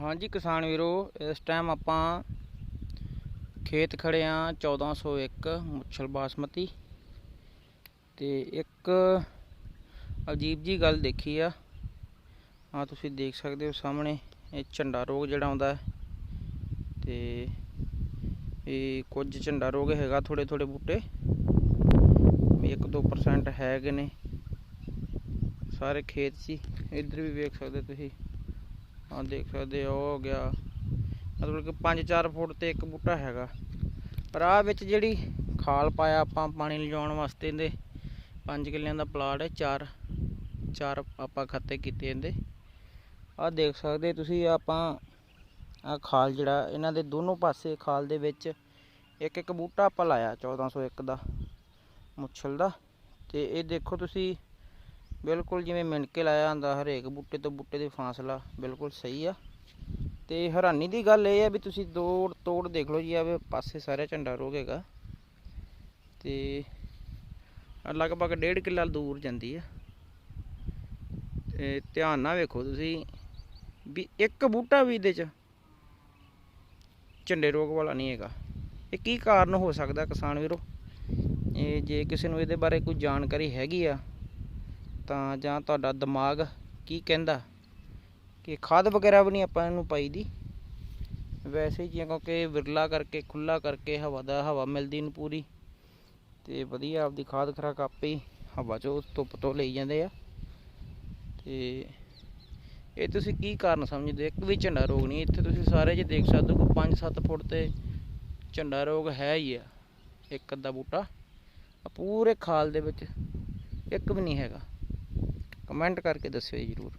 ਹਾਂਜੀ ਕਿਸਾਨ ਵੀਰੋ, ਇਸ ਟਾਈਮ ਆਪਾਂ ਖੇਤ ਖੜੇ ਆ 1401 ਮੁੱਛਲ ਬਾਸਮਤੀ ਤੇ ਇੱਕ ਅਜੀਬ ਜੀ ਗੱਲ ਦੇਖੀ ਆ। ਆ ਤੁਸੀਂ ਦੇਖ ਸਕਦੇ ਹੋ ਸਾਹਮਣੇ, ਇਹ ਝੰਡਾ ਰੋਗ ਜਿਹੜਾ ਆਉਂਦਾ ਹੈ ਤੇ ਇਹ ਕੁਝ ਝੰਡਾ ਰੋਗ ਹੈਗਾ ਥੋੜੇ ਥੋੜੇ ਬੂਟੇ। 1-2% ਹੈਗੇ ਨੇ। ਸਾਰੇ ਖੇਤ ਸੀ, ਇੱਧਰ ਵੀ ਵੇਖ ਸਕਦੇ ਤੁਸੀਂ। ਆ ਦੇਖ ਸਕਦੇ ਹੋ ਹੋ ਗਿਆ। ਮਤਲਬ ਕਿ 5-4 ਫੁੱਟ ਤੇ ਇੱਕ ਬੂਟਾ ਹੈਗਾ। ਪਰ ਆ ਵਿੱਚ ਜਿਹੜੀ ਖਾਲ ਪਾਇਆ ਆਪਾਂ ਪਾਣੀ ਲਿਜਾਉਣ ਵਾਸਤੇ ਇਹਦੇ 5 ਕਿੱਲਿਆਂ ਦਾ ਪਲਾਟ ਹੈ, ਚਾਰ ਚਾਰ ਆਪਾਂ ਖੱਤੇ ਕੀਤੇ ਇਹਦੇ। ਆ ਦੇਖ ਸਕਦੇ ਤੁਸੀਂ ਆਪਾਂ ਆ ਖਾਲ ਜਿਹੜਾ, ਇਹਨਾਂ ਦੇ ਦੋਨੋਂ ਪਾਸੇ ਖਾਲ ਦੇ ਵਿੱਚ ਇੱਕ ਇੱਕ ਬੂਟਾ ਆਪਾਂ ਲਾਇਆ 1401 ਦਾ ਮੁੱਛਲ ਦਾ। ਤੇ ਇਹ ਦੇਖੋ ਤੁਸੀਂ ਬਿਲਕੁਲ ਜਿਵੇਂ ਮਿਣ ਕੇ ਲਾਇਆ ਹੁੰਦਾ ਹਰੇਕ ਬੂਟੇ ਤੋਂ ਬੂਟੇ ਦੇ ਫਾਸਲਾ, ਬਿਲਕੁਲ ਸਹੀ ਆ। ਤੇ ਹੈਰਾਨੀ ਦੀ ਗੱਲ ਇਹ ਆ ਵੀ ਤੁਸੀਂ ਤੋੜ ਤੋੜ ਦੇਖ ਲਓ ਜੀ ਆਵੇ ਪਾਸੇ ਸਾਰਾ ਝੰਡਾ ਰੋਗੇਗਾ ਹੈਗਾ। ਤੇ ਲਗਭਗ ਡੇਢ ਕਿੱਲਾ ਦੂਰ ਜਾਂਦੀ ਆ। ਤੇ ਧਿਆਨ ਨਾਲ ਵੇਖੋ ਤੁਸੀਂ ਵੀ ਇੱਕ ਬੂਟਾ ਵੀ ਇਹਦੇ ਚ ਝੰਡੇ ਰੋਗ ਵਾਲਾ ਨਹੀਂ ਹੈਗਾ। ਇਹ ਕੀ ਕਾਰਨ ਹੋ ਸਕਦਾ ਕਿਸਾਨ ਵੀਰੋ? ਇਹ ਜੇ ਕਿਸੇ ਨੂੰ ਇਹਦੇ ਬਾਰੇ ਕੋਈ ਜਾਣਕਾਰੀ ਹੈਗੀ ਆ ਤਾਂ ਜਾਂ ਤੁਹਾਡਾ ਦਿਮਾਗ ਕੀ ਕਹਿੰਦਾ? ਕਿ ਖਾਦ ਵਗੈਰਾ ਵੀ ਨਹੀਂ ਆਪਾਂ ਇਹਨੂੰ ਪਾਈ ਦੀ ਵੈਸੇ ਹੀ ਕਿਉਂਕਿ ਵਿਰਲਾ ਕਰਕੇ ਖੁੱਲਾ ਕਰਕੇ ਹਵਾ ਦਾ ਹਵਾ ਮਿਲਦੀ ਨੂੰ ਪੂਰੀ। ਤੇ ਵਧੀਆ ਆਪਦੀ ਖਾਦ ਖਰਾਕ ਆਪੇ ਹਵਾ ਚੋਂ ਧੁੱਪ ਤੋਂ ਲਈ ਜਾਂਦੇ ਆ। ਤੇ ਇਹ ਤੁਸੀਂ ਕੀ ਕਾਰਨ ਸਮਝਦੇ? ਇੱਕ ਵੀ ਝੰਡਾ ਰੋਗ ਨਹੀਂ। ਇੱਥੇ ਤੁਸੀਂ ਸਾਰੇ ਜੇ ਦੇਖ ਸਕਦੇ ਹੋ 5-7 ਫੁੱਟ ਤੇ ਝੰਡਾ ਰੋਗ ਹੈ ਹੀ ਆ। ਇੱਕ ਅੱਧਾ ਬੂਟਾ। ਪੂਰੇ ਖਾਲ ਦੇ ਵਿੱਚ ਇੱਕ ਵੀ ਨਹੀਂ ਹੈਗਾ। ਕਮੈਂਟ ਕਰਕੇ ਦੱਸਿਓ ਜ਼ਰੂਰ।